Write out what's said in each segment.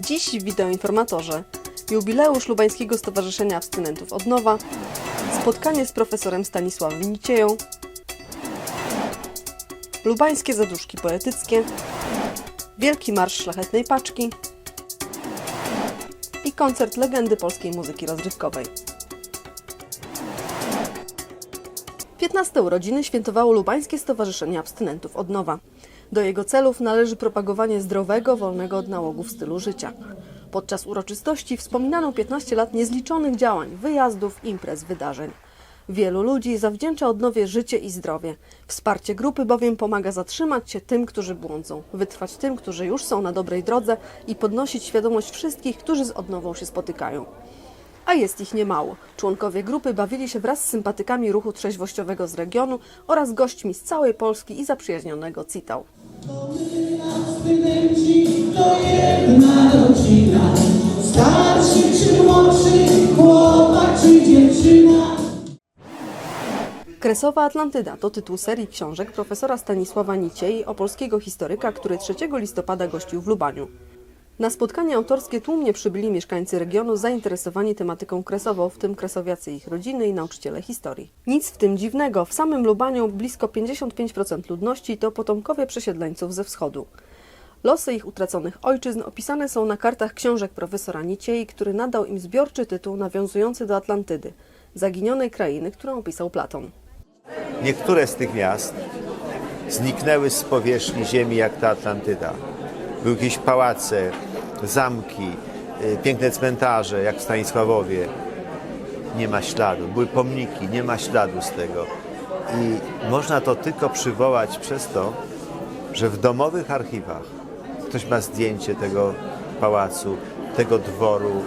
Dziś w wideoinformatorze jubileusz Lubańskiego Stowarzyszenia Abstynentów od Nowa, spotkanie z profesorem Stanisławem Nicieją, lubańskie zaduszki poetyckie, wielki marsz szlachetnej paczki. I koncert legendy polskiej muzyki rozrywkowej. 15 urodziny świętowało Lubańskie Stowarzyszenie Abstynentów od Nowa. Do jego celów należy propagowanie zdrowego, wolnego od nałogów stylu życia. Podczas uroczystości wspominano 15 lat niezliczonych działań, wyjazdów, imprez, wydarzeń. Wielu ludzi zawdzięcza odnowie życie i zdrowie. Wsparcie grupy bowiem pomaga zatrzymać się tym, którzy błądzą, wytrwać tym, którzy już są na dobrej drodze i podnosić świadomość wszystkich, którzy z odnową się spotykają. A jest ich niemało. Członkowie grupy bawili się wraz z sympatykami ruchu trzeźwościowego z regionu oraz gośćmi z całej Polski i zaprzyjaźnionego dziewczyna. Kresowa Atlantyda to tytuł serii książek profesora Stanisława Niciei, opolskiego historyka, który 3 listopada gościł w Lubaniu. Na spotkanie autorskie tłumnie przybyli mieszkańcy regionu zainteresowani tematyką kresową, w tym kresowiacy ich rodziny i nauczyciele historii. Nic w tym dziwnego, w samym Lubaniu blisko 55% ludności to potomkowie przesiedleńców ze wschodu. Losy ich utraconych ojczyzn opisane są na kartach książek profesora Niciei, który nadał im zbiorczy tytuł nawiązujący do Atlantydy, zaginionej krainy, którą opisał Platon. Niektóre z tych miast zniknęły z powierzchni ziemi jak ta Atlantyda. Były jakieś pałace, zamki, y, piękne cmentarze jak w Stanisławowie. Nie ma śladu. Były pomniki, nie ma śladu z tego. I można to tylko przywołać przez to, że w domowych archiwach ktoś ma zdjęcie tego pałacu, tego dworu,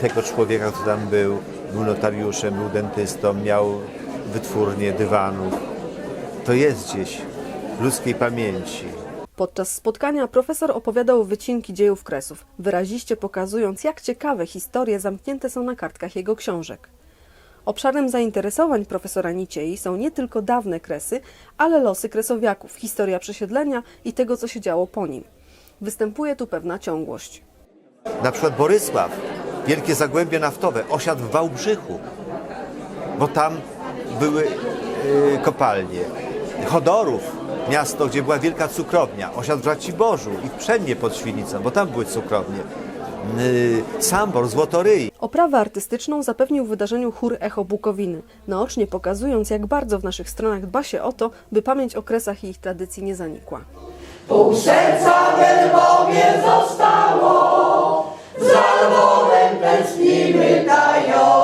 tego człowieka, który tam był. Był notariuszem, był dentystą, miał wytwórnię dywanów. To jest gdzieś w ludzkiej pamięci. Podczas spotkania profesor opowiadał wycinki dziejów Kresów, wyraziście pokazując, jak ciekawe historie zamknięte są na kartkach jego książek. Obszarem zainteresowań profesora Niciei są nie tylko dawne Kresy, ale losy kresowiaków, historia przesiedlenia i tego, co się działo po nim. Występuje tu pewna ciągłość. Na przykład Borysław, wielkie zagłębie naftowe, osiadł w Wałbrzychu, bo tam były y, kopalnie. Chodorów, miasto, gdzie była wielka cukrownia, osiadł w Raciborzu i w Przemnie pod Świnicą, bo tam były cukrownie. Y, Sambor, Złotoryi. Oprawę artystyczną zapewnił w wydarzeniu chór Echo Bukowiny, naocznie pokazując, jak bardzo w naszych stronach dba się o to, by pamięć o Kresach i ich tradycji nie zanikła. Pół serca we Lwowie zostało, za Lwowem tęsknimy tajo.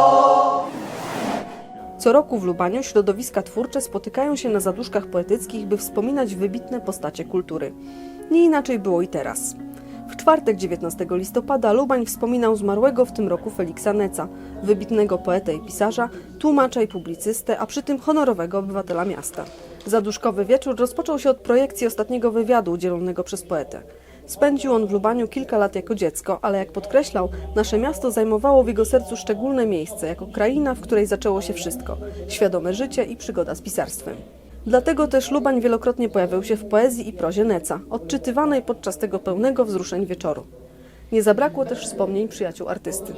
Co roku w Lubaniu środowiska twórcze spotykają się na zaduszkach poetyckich, by wspominać wybitne postacie kultury. Nie inaczej było i teraz. W czwartek 19 listopada Lubań wspominał zmarłego w tym roku Feliksa Neca, wybitnego poetę i pisarza, tłumacza i publicystę, a przy tym honorowego obywatela miasta. Zaduszkowy wieczór rozpoczął się od projekcji ostatniego wywiadu udzielonego przez poetę. Spędził on w Lubaniu kilka lat jako dziecko, ale jak podkreślał, nasze miasto zajmowało w jego sercu szczególne miejsce, jako kraina, w której zaczęło się wszystko świadome życie i przygoda z pisarstwem. Dlatego też Lubań wielokrotnie pojawiał się w poezji i prozie Neca, odczytywanej podczas tego pełnego wzruszeń wieczoru. Nie zabrakło też wspomnień przyjaciół artysty.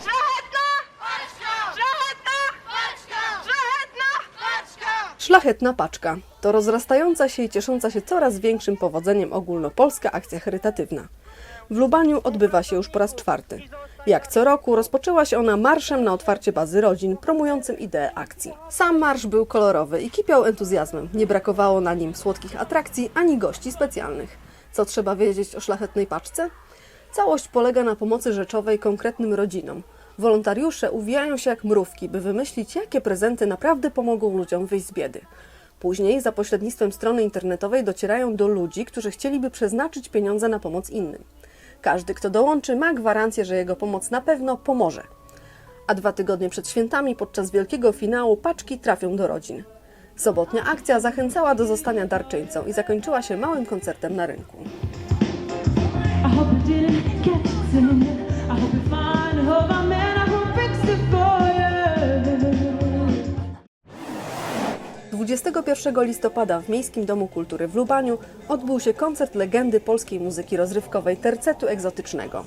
Szlachetna paczka! Szlachetna paczka! Szlachetna paczka! Szlachetna paczka to rozrastająca się i ciesząca się coraz większym powodzeniem ogólnopolska akcja charytatywna. W Lubaniu odbywa się już po raz czwarty. Jak co roku rozpoczęła się ona marszem na otwarcie bazy rodzin, promującym ideę akcji. Sam marsz był kolorowy i kipiał entuzjazmem. Nie brakowało na nim słodkich atrakcji ani gości specjalnych. Co trzeba wiedzieć o szlachetnej paczce? Całość polega na pomocy rzeczowej konkretnym rodzinom. Wolontariusze uwijają się jak mrówki, by wymyślić, jakie prezenty naprawdę pomogą ludziom wyjść z biedy. Później za pośrednictwem strony internetowej docierają do ludzi, którzy chcieliby przeznaczyć pieniądze na pomoc innym. Każdy, kto dołączy, ma gwarancję, że jego pomoc na pewno pomoże. A dwa tygodnie przed świętami, podczas wielkiego finału, paczki trafią do rodzin. Sobotnia akcja zachęcała do zostania darczyńcą i zakończyła się małym koncertem na rynku. 21 listopada w Miejskim Domu Kultury w Lubaniu odbył się koncert legendy polskiej muzyki rozrywkowej Tercetu Egzotycznego.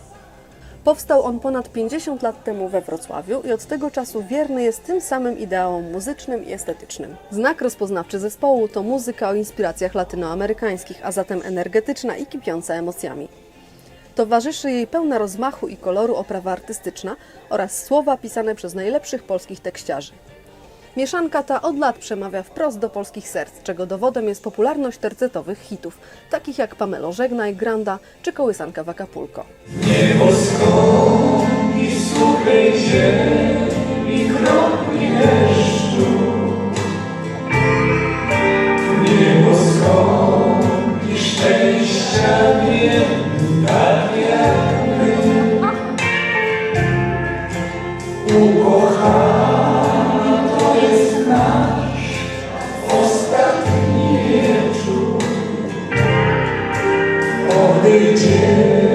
Powstał on ponad 50 lat temu we Wrocławiu i od tego czasu wierny jest tym samym ideałom muzycznym i estetycznym. Znak rozpoznawczy zespołu to muzyka o inspiracjach latynoamerykańskich, a zatem energetyczna i kipiąca emocjami. Towarzyszy jej pełna rozmachu i koloru oprawa artystyczna oraz słowa pisane przez najlepszych polskich tekściarzy. Mieszanka ta od lat przemawia wprost do polskich serc, czego dowodem jest popularność tercetowych hitów, takich jak Pamelo Żegnaj, Granda czy Kołysanka w Acapulco. waiting